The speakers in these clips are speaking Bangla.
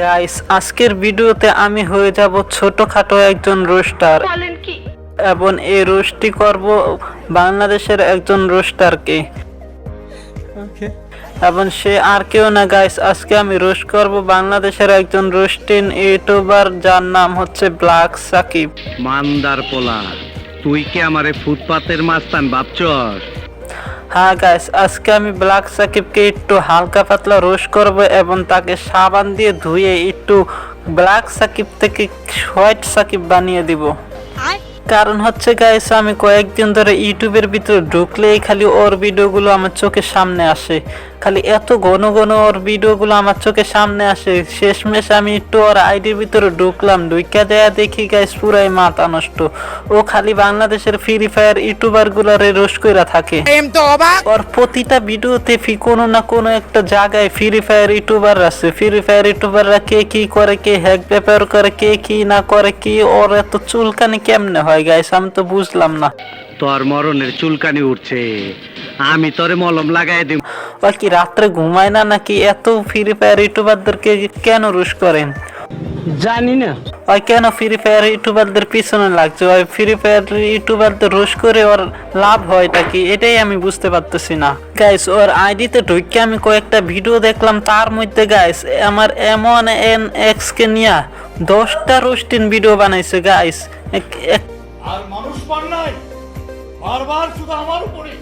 গাইস আজকের ভিডিওতে আমি হয়ে যাব ছোটখাটো একজন রোস্টার। এবং এই রোস্টটি করব বাংলাদেশের একজন রোস্টারকে। এবং সে আর কেউ না গাইস আজকে আমি রোস্ট করব বাংলাদেশের একজন রোস্টিন ইউটিউবার যার নাম হচ্ছে ব্ল্যাক সাকিব। মান্দার পোলা তুই কি আমারে ফুটপাতের মাস্তান ভাবছস? হ্যাঁ গাইস আজকে আমি ব্ল্যাক সাকিবকে একটু হালকা পাতলা রোস্ট করব এবং তাকে সাবান দিয়ে ধুয়ে একটু ব্ল্যাক সাকিব থেকে হোয়াইট সাকিব বানিয়ে দিব। কারণ হচ্ছে গাইস আমি কয়েকদিন ধরে ইউটিউবের ভিতরে ঢুকলেই খালি ওর ভিডিওগুলো আমার চোখের সামনে আসে। খালি এত ঘন ঘন ওর ভিডিওগুলো আমার চোখের সামনে আসে। শেষমেশ আমি একটু ওর আইডির ভিতরে ঢুকলাম ঢুকা দেয়া দেখি গাইস পুরাই মাথা নষ্ট। ও খালি বাংলাদেশের ফ্রি ফায়ার ইউটিউবার গুলারে রোশ কইরা থাকে। ওর প্রতিটা ভিডিওতে ফি কোনো না কোনো একটা জায়গায় ফ্রি ফায়ার ইউটিউবার আছে। ফ্রি ফায়ার ইউটিউবাররা কে কি করে কে হ্যাক ব্যাপার করে কে কি না করে কি ওর এত চুলকানি কেমনে হয় গাইস আমি তো বুঝলাম না। তোর মরণের চুলকানি উঠছে। আমি তোরে মলম লাগাই দিব। ও কি রাত্রে ঘুমায় না নাকি এত ফ্রি ফায়ার ইউটিউবারদেরকে কেন রুশ করেন? জানি না। ওই কেন ফ্রি ফায়ার ইউটিউবারদের পিছনে লাগছে? ওই ফ্রি ফায়ার ইউটিউবারদের রোশ করে ওর লাভ হয়টা কি? এটাই আমি বুঝতে পারতেছি না। গাইস ওর আইডিতে ঢুকে আমি কয়েকটা ভিডিও দেখলাম। তার মধ্যে গাইস আমার এমন এন এক্স কে নিয়ে দশটা রোস্টিন ভিডিও বানাইছে গাইস আর মানুষ পার নাই বারবার শুধু আমার উপরে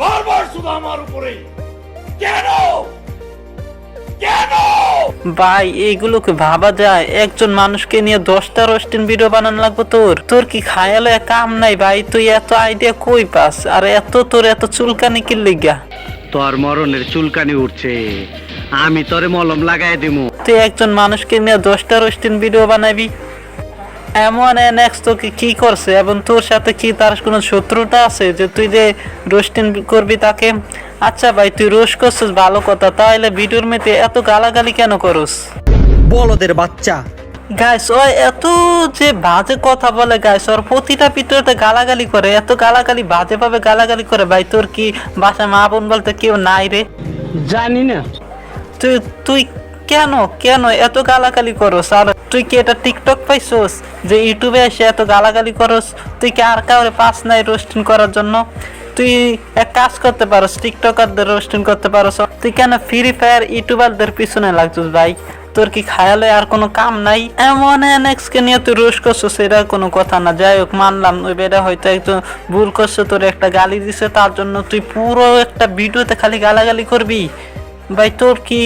বারবার শুধু আমার উপরে কেন? কেন? ভাই এইগুলোকে ভাবা যায়? একজন মানুষকে নিয়ে দশটা রোস্টিন ভিডিও বানানো লাগবে তোর। তোর কি খায়ালে কাম নাই ভাই? তুই এত আইডিয়া কই পাস? আর এত তোর এত চুলকানি কি লিগা? তোর মরণের চুলকানি উঠছে। আমি তোরে মলম লাগাই দিমু। তুই একজন মানুষকে নিয়ে দশটা রোস্টিন ভিডিও বানাবি? এমন নেক্সট তোকে কি করছে? এবং তোর সাথে কি তার কোনো শত্রুতা আছে? যে তুই যে রোস্টিন করবি তাকে? আচ্ছা ভাই তুই রোস্ট করছিস ভালো কথা। তাহলে ভিডিওর মেতে এত গালাগালি কেন করস? বলদের বাচ্চা। গাইস ও এত যে বাজে কথা বলে গাইস ওর প্রতিটা ভিডিওতে গালাগালি করে। এত গালাগালি বাজে ভাবে গালাগালি করে। ভাই তোর কি বাসায় মা বোন বলতে কেউ নাই রে? জানি না। তুই তুই কেন? কেন এত গালাগালি করস? আর তুই কি এটা টিকটক পাইছস? যে ইউটিউবে এসে এত গালাগালি করস? তুই কি আর কাউরে পাস নাই রোস্টিং করার জন্য? তুই এক কাজ করতে পারস টিকটকারদের রোস্টিং করতে পারস। তুই কেন ফ্রি ফায়ার ইউটিউবারদের পিছনে লাগছিস ভাই? তোর কি খায়ালে আর কোনো কাম নাই? এমন এনএক্স কে নিয়ে তুই রোশ করছিস, এটা কোনো কথা না। যাই হোক, মানলাম, ওই বেটা হয়তো একটু ভুল করছে, তোর একটা গালি দিছে, তার জন্য তুই পুরো একটা ভিডিওতে খালি গালাগালি করবি? ভাই তোর কি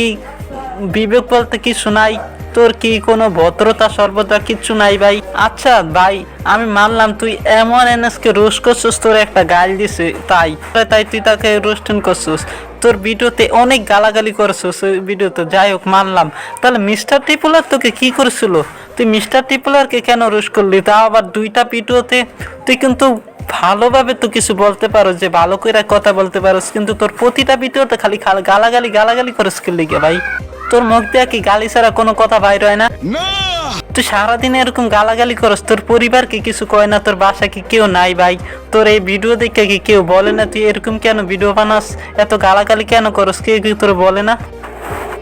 বিবেক বলতে কিছু নাই তোর কি কোনো ভদ্রতা সর্বদা কিচ্ছু নাই ভাই? আচ্ছা ভাই, আমি মানলাম তুই এমন এনএসকে রোস্ট করছিস, তোর একটা গাল দিছে, তাই। তাই তুই তাকে রোস্টিং করছিস। তোর ভিডিওতে অনেক গালাগালি করছিস ওই ভিডিওতে, যাই হোক, মানলাম। তাহলে মিস্টার টিপুলার তোকে কি করেছিল? তুই মিস্টার টিপুলারকে কেন রোস্ট করলি? তাও আবার দুইটা ভিডিওতে? তুই কিন্তু ভালোভাবে তো কিছু বলতে পারো যে, ভালো করে কথা বলতে পারোস, কিন্তু তোর প্রতিটা ভিডিওতে খালি খালি, গালাগালি গালাগালি করিস কি লিগে ভাই? তোর মুখ দিয়ে কি গালি ছাড়া কোনো কথা বাইর হয় না? তুই সারাদিন এরকম গালাগালি করস তোর পরিবার কি কিছু কয় না তোর বাসা কি কেউ নাই ভাই? তোর এই ভিডিও দেখে কি কেউ বলে না তুই এরকম কেন ভিডিও বানাস? এত গালাগালি কেন করস কেউ কি তোর বলে না?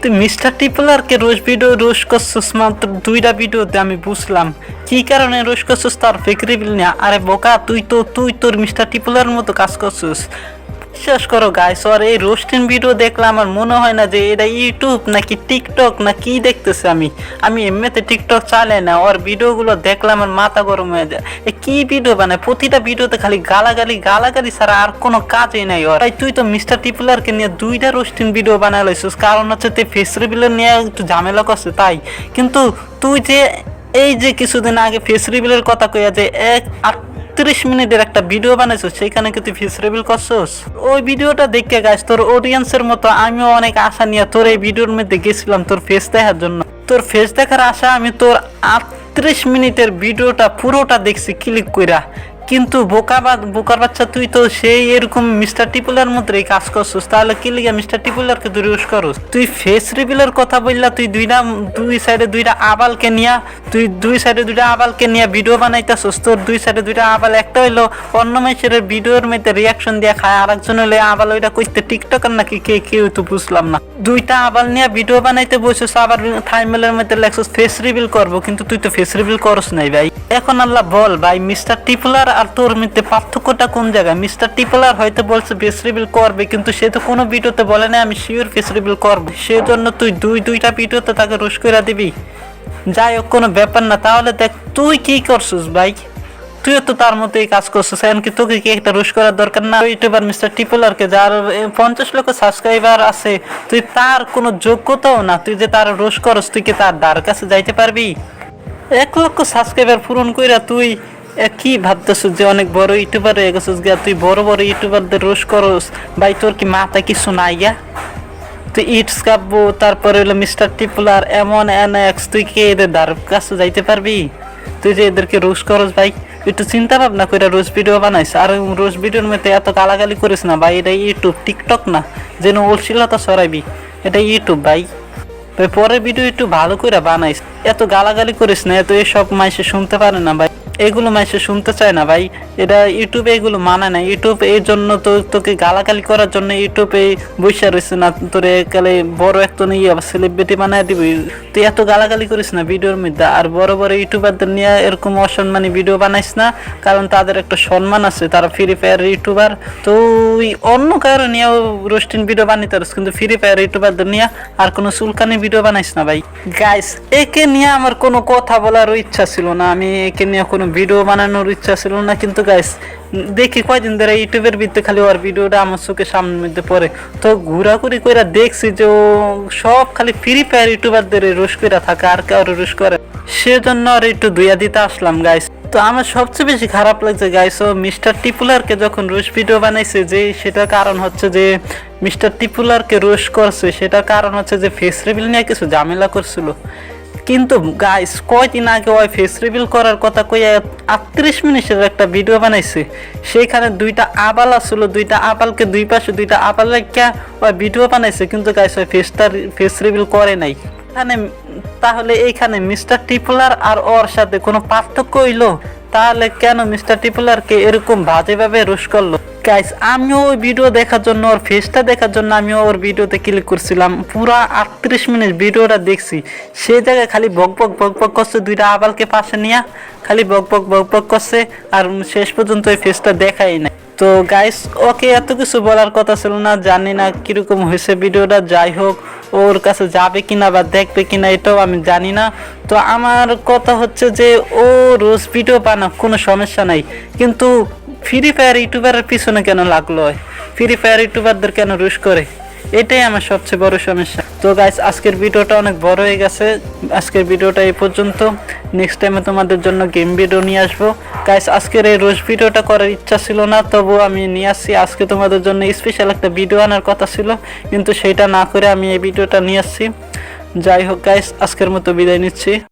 তুই মিস্টার টিপলারকে রোজ ভিডিও রোজ করছিস মাত্র দুইটা ভিডিওতে আমি বুঝলাম। কি কারণে রোজ করছিস তার ফেকরিবিল না আরে বোকা তুই তো তুই তোর মিস্টার টিপলার মতো কাজ করছিস। বিশ্বাস করো গাইস আর এই রোস্টিন ভিডিও দেখলে আমার মনে হয় না যে এটা ইউটিউব নাকি টিকটক না কি দেখতেছে আমি। আমি এমনিতে টিকটক চালাই না ওর ভিডিওগুলো দেখলে আমার মাথা গরম হয়ে যায়। এ কি ভিডিও বানায়? প্রতিটা ভিডিওতে খালি গালাগালি গালাগালি ছাড়া আর কোনো কাজই নাই ওর। তাই তুই তো মিস্টার টিপলারকে নিয়ে দুইটা রোস্টিন ভিডিও বানাই লাইছিস। কারণ হচ্ছে তুই ফেস রিভিলের নিয়ে একটু ঝামেলা করছে তাই। কিন্তু তুই যে, এই যে কিছুদিন আগে ফেস রিভিলের কথা কইয়া যে এক আটত্রিশ মিনিটের একটা ভিডিও বানাইছো সেখানে কি তুই ফেস করছোস? ওই ভিডিওটা দেখে গাছ তোর অডিয়েন্সের মতো আমিও অনেক আশা নিয়ে তোর এই ভিডিওর মধ্যে গেছিলাম তোর ফেস দেখার জন্য। তোর ফেস দেখার আশা আমি তোর আটত্রিশ মিনিটের ভিডিওটা পুরোটা দেখছি ক্লিক কইরা। কিন্তু বোকা বা বোকার বাচ্চা, তুই তো সেই এরকম মিস্টার টিপুলার মধ্যে কাজ করছিস। তাহলে কি লিগে মিস্টার টিপুলারকে রোজ করস? তুই ফেস রিভিলের কথা বললা, তুই দুইটা দুই সাইডে দুইটা আবালকে নিয়া, তুই দুই সাইডে দুইটা আবালকে নিয়ে ভিডিও বানাইতেছস। তোর দুই সাইডে দুইটা আবাল একটা হইল অন্য মানুষের ভিডিওর মধ্যে রিয়াকশন দিয়ে খায় আর একজন হলে আবাল ওইটা কইতে টিকটকার নাকি কে কেউ তো বুঝলাম না। দুইটা আবাল নিয়ে ভিডিও বানাইতে বসেছ আবার থাইমেলের মধ্যে লেখছিস ফেস রিভিল করব, কিন্তু তুই তো ফেস রিভিল করস নাই ভাই। এখন আল্লাহ বল ভাই, মিস্টার টিপুলার আর তোর মধ্যে পার্থক্যটা কোন জায়গায়? মিস্টার টিপলার হয়তো বলছে ফেস রিভিল করবে, কিন্তু সে তো কোনো ভিডিওতে বলে না আমি শিওর ফেস রিভিল করব। সেজন্য তুই দুই, দুইটা ভিডিওতে তাকে রুশ করে দিবি। যাই হোক, কোনো ব্যাপার না। তাহলে দেখ, তুই কি করছিস ভাই? তুইও তো তার মতোই কাজ করছিস এমনকি তোকে কি একটা রুশ করার দরকার? না ইউটিউবার মিস্টার টিপুলারকে যার পঞ্চাশ লক্ষ সাবস্ক্রাইবার আছে, তুই তার কোনো যোগ্যতাও না। তুই যে তার রোশ করস, তুই কি তার দ্বার কাছে যাইতে পারবি? এক লক্ষ সাবস্ক্রাইবার পূরণ কইরা তুই কি ভাবতেছিস যে অনেক বড় ইউটিউবার হয়ে গেছিস গিয়া? তুই বড় বড় ইউটিউবারদের রোশ করস। ভাই, তোর কি মাথা কিছু নাই গা তুই ইটস কাব্বো তারপরে হলো মিস্টার টিপুলার, এমন এন এক্স তুই কি এদের দ্বার কাছে যাইতে পারবি? তুই যে এদেরকে রোজ করস ভাই, একটু চিন্তা ভাবনা করে রোজ ভিডিও বানাইস। আর রোজ ভিডিওর মধ্যে এত গালাগালি করিস না ভাই, এটা ইউটিউব, টিকটক না, যেন অশ্লীলতা সরাইবি এটা ইউটিউব ভাই। পরের ভিডিও একটু ভালো করে বানাইস। এত গালাগালি করিস না, এত এসব মাইসে শুনতে পারে না ভাই। এগুলো মাইসে শুনতে চায় না ভাই। এটা ইউটিউবে এগুলো মানে না। ইউটিউব এর জন্য তো তোকে গালাগালি করার জন্য ইউটিউবে বৈশা রয়েছে না। তোর একালে বড় একটা ইয়ে সেলিব্রিটি বানায় দিবি। তুই এত গালাগালি করিস না ভিডিওর মধ্যে। আর বড় বড় ইউটিউবারদের নিয়ে এরকম অসম্মানী ভিডিও বানাইস না। কারণ তাদের একটা সম্মান আছে। তারা ফ্রি ফায়ার ইউটিউবার। তো ওই অন্য কারও নিয়েও রোস্টিন ভিডিও বানাইতে পারিস কিন্তু ফ্রি ফায়ার ইউটিউবারদের নিয়ে আর কোনো সুলকানি ভিডিও বানাইস না ভাই। গাইস একে নিয়ে আমার কোনো কথা বলারও ইচ্ছা ছিল না। আমি একে নিয়ে কোনো ভিডিও বানানোর ইচ্ছা ছিল না, কিন্তু গাইস দেখি কয়দিন ধরে ইউটিউবের ভিতরে খালি ওর ভিডিওটা আমার চোখের সামনের মধ্যে পড়ে। তো ঘোরাঘুরি করে দেখছি যে ও সব খালি ফ্রি ফায়ার ইউটিউবারদের রোশ করে থাকে, আর কারও রোশ করে সেজন্য আর একটু দুইয়া দিতে আসলাম গাইস তো আমার সবচেয়ে বেশি খারাপ লাগছে গাইস ও মিস্টার টিপুলারকে যখন রোশ ভিডিও বানাইছে, যে সেটার কারণ হচ্ছে যে মিস্টার টিপুলারকে রোশ করছে সেটার কারণ হচ্ছে যে ফেস রিভিল নিয়ে কিছু ঝামেলা করছিল। কিন্তু গাইস কয়দিন আগে ওই ফেস রিভিল করার কথা কইয়া আটত্রিশ মিনিটের একটা ভিডিও বানাইছে। সেইখানে দুইটা আবাল আসলো দুইটা আবালকে দুই পাশে, দুইটা আবাল রেখা ওই ভিডিও বানাইছে, কিন্তু গাইস ওই ফেসটা ফেস রিভিল করে নাই। এখানে তাহলে এইখানে মিস্টার টিপুলার আর ওর সাথে কোনো পার্থক্য হইল? তাহলে কেন মিস্টার টিপুলারকে এরকম বাজেভাবে রোশ করল? গাইস আমিও ওই ভিডিও দেখার জন্য, ওর ফেসটা দেখার জন্য আমিও ওর ভিডিওতে ক্লিক করছিলাম। পুরা আটত্রিশ মিনিট ভিডিওটা দেখছি। সেই জায়গায় খালি বক বক বক বক করছে, দুইটা আবালকে পাশে নিয়ে খালি বক বক বক বক করছে আর শেষ পর্যন্ত ওই ফেসটা দেখাই নাই। তো গাইস ওকে এত কিছু বলার কথা ছিল না, জানি না কীরকম হয়েছে ভিডিওটা যাই হোক ওর কাছে যাবে কিনা বা দেখবে কিনা এটাও আমি জানি না। তো আমার কথা হচ্ছে যে ও রোজ ভিডিও বানা কোনো সমস্যা নাই। কিন্তু ফ্রি ফায়ার ইউটিউবারের পিছনে কেন লাগল? ফ্রি ফায়ার ইউটিউবারদের কেন রুশ করে? এটাই আমার সবচেয়ে বড় সমস্যা। তো গাইস আজকের ভিডিওটা অনেক বড় হয়ে গেছে। আজকের ভিডিওটা এই পর্যন্ত। নেক্সট টাইমে তোমাদের জন্য গেম ভিডিও নিয়ে আসব। গাইস আজকের এই রোজ ভিডিওটা করার ইচ্ছা ছিল না, তবু আমি নিয়ে আসছি। আজকে তোমাদের জন্য স্পেশাল একটা ভিডিও আনার কথা ছিল, কিন্তু সেটা না করে আমি এই ভিডিওটা নিয়ে আসছি। যাই হোক গাইস আজকের মতো বিদায় নিচ্ছি।